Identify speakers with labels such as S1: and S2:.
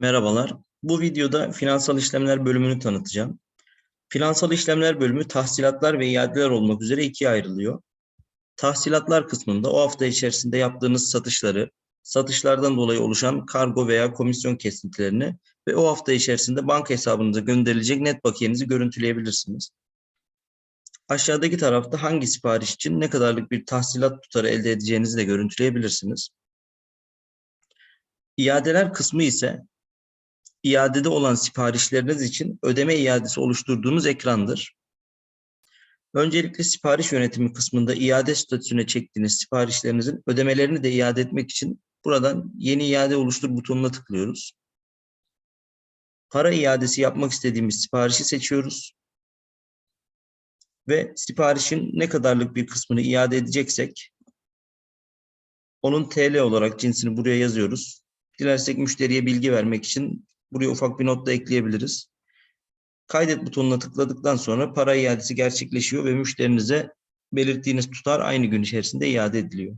S1: Merhabalar. Bu videoda finansal işlemler bölümünü tanıtacağım. Finansal işlemler bölümü tahsilatlar ve iadeler olmak üzere ikiye ayrılıyor. Tahsilatlar kısmında o hafta içerisinde yaptığınız satışları, satışlardan dolayı oluşan kargo veya komisyon kesintilerini ve o hafta içerisinde banka hesabınıza gönderilecek net bakiyenizi görüntüleyebilirsiniz. Aşağıdaki tarafta hangi sipariş için ne kadarlık bir tahsilat tutarı elde edeceğinizi de görüntüleyebilirsiniz. İadeler kısmı ise iadede olan siparişleriniz için ödeme iadesi oluşturduğunuz ekrandır. Öncelikle sipariş yönetimi kısmında iade statüsüne çektiğiniz siparişlerinizin ödemelerini de iade etmek için buradan yeni iade oluştur butonuna tıklıyoruz. Para iadesi yapmak istediğimiz siparişi seçiyoruz. Ve siparişin ne kadarlık bir kısmını iade edeceksek onun TL olarak cinsini buraya yazıyoruz. Dilersek müşteriye bilgi vermek için buraya ufak bir not da ekleyebiliriz. Kaydet butonuna tıkladıktan sonra para iadesi gerçekleşiyor ve müşterinize belirttiğiniz tutar aynı gün içerisinde iade ediliyor.